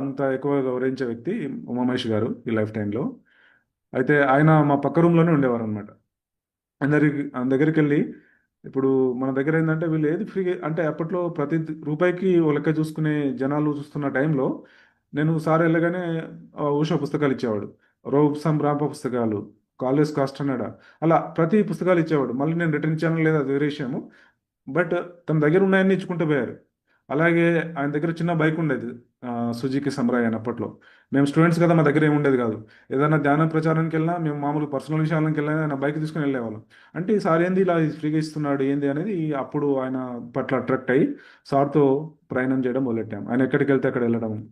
అంత ఎక్కువ గౌరవించే వ్యక్తి ఉమామహేష్ గారు ఈ లైఫ్ టైంలో అయితే ఆయన మా పక్క రూమ్లోనే ఉండేవారు అనమాట అందరికి దగ్గరికి వెళ్ళి ఇప్పుడు మన దగ్గర ఏంటంటే వీళ్ళు ఏది ఫ్రీ అంటే అప్పట్లో ప్రతి రూపాయికి ఓ లెక్క చూసుకునే జనాలు చూస్తున్న టైంలో నేను సార్ వెళ్ళగానే ఊష ఉషా పుస్తకాలు ఇచ్చేవాడు. రోబ్సం రాంప పుస్తకాలు కాలేజ్ కాస్ట్ అన్నాడా అలా ప్రతి పుస్తకాలు ఇచ్చేవాడు. మళ్ళీ నేను రిటర్న్ ఇచ్చాను లేదా అది వేరే విషయము. బట్ తన దగ్గర ఉన్నాయని ఇచ్చుకుంటూ పోయారు. అలాగే ఆయన దగ్గర చిన్న బైక్ ఉండేది సుజీకి సుజుకి సమ్రాయ్ అని అప్పట్లో. మేము స్టూడెంట్స్ కదా మా దగ్గర ఏమి ఉండేది కాదు. ఏదైనా ధ్యాన ప్రచారానికి వెళ్ళినా మేము మామూలు పర్సనల్ విషయాలకు వెళ్ళినా ఆయన బైక్ తీసుకుని వెళ్ళేవాళ్ళం. అంటే ఈ సార్ ఏంది ఇలా ఫ్రీగా ఇస్తున్నాడు ఏంది అనేది అప్పుడు ఆయన పట్ల అట్రాక్ట్ అయ్యి సార్తో ప్రయాణం చేయడం మొదలెట్టాం. ఆయన ఎక్కడికి వెళ్తే అక్కడ వెళ్ళడం.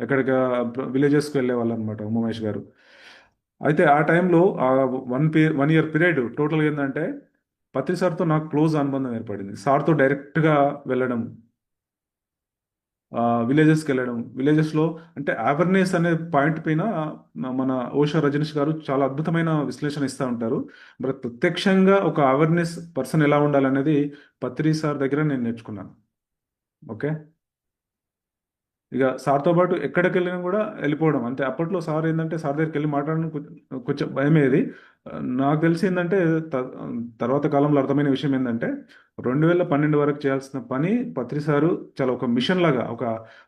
ఎక్కడికి విలేజెస్కి వెళ్ళేవాళ్ళు అనమాట ఉమామేష్ గారు. అయితే ఆ టైంలో ఆ one P one year period టోటల్గా ఏంటంటే పత్రి సార్తో నాకు క్లోజ్ అనుబంధం ఏర్పడింది. సార్తో డైరెక్ట్గా వెళ్ళడం. విలేజెస్కి వెళ్ళడం. విలేజెస్లో అంటే అవేర్నెస్ అనే పాయింట్ పైన మన ఓషా రజనీష్ గారు చాలా అద్భుతమైన విశ్లేషణ ఇస్తూ ఉంటారు. మరి ప్రత్యక్షంగా ఒక అవేర్నెస్ పర్సన్ ఎలా ఉండాలనేది పత్రి సార్ దగ్గర నేను నేర్చుకున్నాను. ఓకే? ఇక సార్తో పాటు ఎక్కడికి వెళ్ళినా కూడా వెళ్ళిపోవడం. అంటే అప్పట్లో సార్ ఏంటంటే సార్ దగ్గరికి వెళ్ళి మాట్లాడడం కొంచెం కొంచెం భయమేది. నాకు తెలిసి ఏంటంటే త- తర్వాత కాలంలో అర్థమైన విషయం ఏంటంటే రెండు వేల పన్నెండు వరకు చేయాల్సిన పని పత్రి సారు చాలా ఒక మిషన్ లాగా ఒక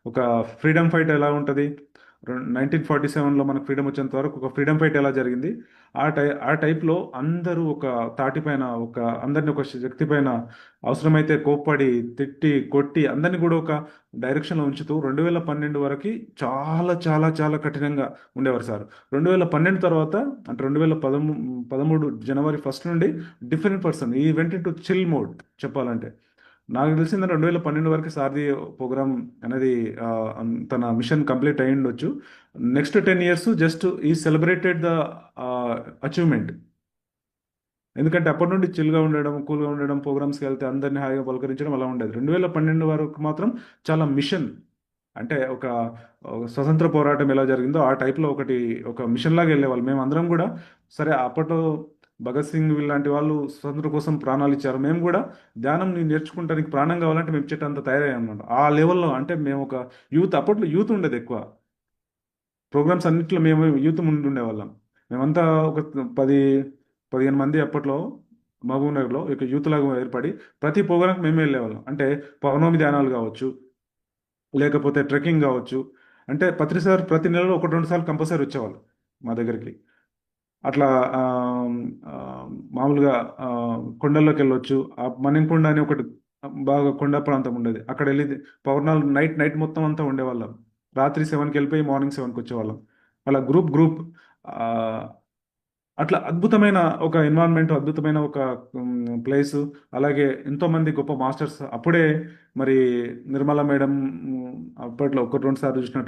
ఒక ఫ్రీడమ్ ఫైట్ ఎలా ఉంటుంది? నైన్టీన్ ఫార్టీ సెవెన్లో మనకు ఫ్రీడమ్ వచ్చేంత వరకు ఒక ఫ్రీడమ్ ఫైట్ ఎలా జరిగింది? ఆ టై ఆ టైప్లో అందరూ ఒక తాటి పైన ఒక అందరిని ఒక శక్తి పైన అవసరమైతే కోప్పడి తిట్టి కొట్టి అందరిని కూడా ఒక డైరెక్షన్లో ఉంచుతూ రెండు వేల పన్నెండు వరకు చాలా చాలా చాలా కఠినంగా ఉండేవారు సార్. రెండు వేల పన్నెండు తర్వాత అంటే రెండు వేల పదమూ పదమూడు జనవరి ఫస్ట్ నుండి డిఫరెంట్ పర్సన్ ఈ వెంట టు చిల్ మోడ్ చెప్పాలంటే. నాకు తెలిసింది రెండు వేల పన్నెండు వరకు సారథి ప్రోగ్రామ్ అనేది తన మిషన్ కంప్లీట్ అయి ఉండొచ్చు నెక్స్ట్ టెన్ ఇయర్స్ జస్ట్ ఈ సెలబ్రేటెడ్ ద అచీవ్మెంట్. ఎందుకంటే అప్పటి నుండి చిల్గా ఉండడం కూల్గా ఉండడం ప్రోగ్రామ్స్కి వెళ్తే అందరినీ హాయిగా పలకరించడం అలా ఉండేది. రెండు వేల పన్నెండు వరకు మాత్రం చాలా మిషన్ అంటే ఒక ఒక స్వతంత్ర పోరాటం ఎలా జరిగిందో ఆ టైప్లో ఒకటి ఒక మిషన్ లాగా వెళ్ళేవాళ్ళు. మేము అందరం కూడా సరే అప్పట్లో భగత్ సింగ్ లాంటి వాళ్ళు స్వతంత్రం కోసం ప్రాణాలు ఇచ్చారు. మేము కూడా ధ్యానం నేను నేర్చుకుంటానికి ప్రాణం కావాలంటే మేము చెట్టు అంత అన్నమాట ఆ లెవెల్లో అంటే మేము ఒక యూత్ అప్పట్లో యూత్ ఉండేది ఎక్కువ. ప్రోగ్రామ్స్ అన్నింటిలో మేము యూత్ ముందు ఉండేవాళ్ళం మేమంతా ఒక పది పదిహేను మంది అప్పట్లో మహబూబ్ నగర్లో ఇక యూత్ లాగా ఏర్పడి ప్రతి ప్రోగ్రాంకి మేమే వెళ్ళేవాళ్ళం అంటే పౌర్ణమి ధ్యానాలు కావచ్చు లేకపోతే ట్రెక్కింగ్ కావచ్చు. అంటే పత్రిసారి ప్రతి నెలలో ఒకటి రెండు సార్లు కంపల్సరీ వచ్చేవాళ్ళు మా దగ్గరికి. అట్లా మామూలుగా కొండల్లోకి వెళ్ళొచ్చు ఆ మణికొండ అని ఒకటి బాగా కొండ ప్రాంతం ఉండేది. అక్కడ వెళ్ళి పౌర్ణాలు నైట్ నైట్ మొత్తం అంతా ఉండేవాళ్ళం. రాత్రి సెవెన్కి వెళ్ళిపోయి మార్నింగ్ సెవెన్కి వచ్చేవాళ్ళం అలా గ్రూప్ గ్రూప్ అట్లా అద్భుతమైన ఒక ఎన్వైరన్మెంట్ అద్భుతమైన ఒక ప్లేస్. అలాగే ఎంతోమంది గొప్ప మాస్టర్స్ అప్పుడే మరి నిర్మల మేడం అప్పట్లో ఒకటి రెండు సార్లు చూసినట్టు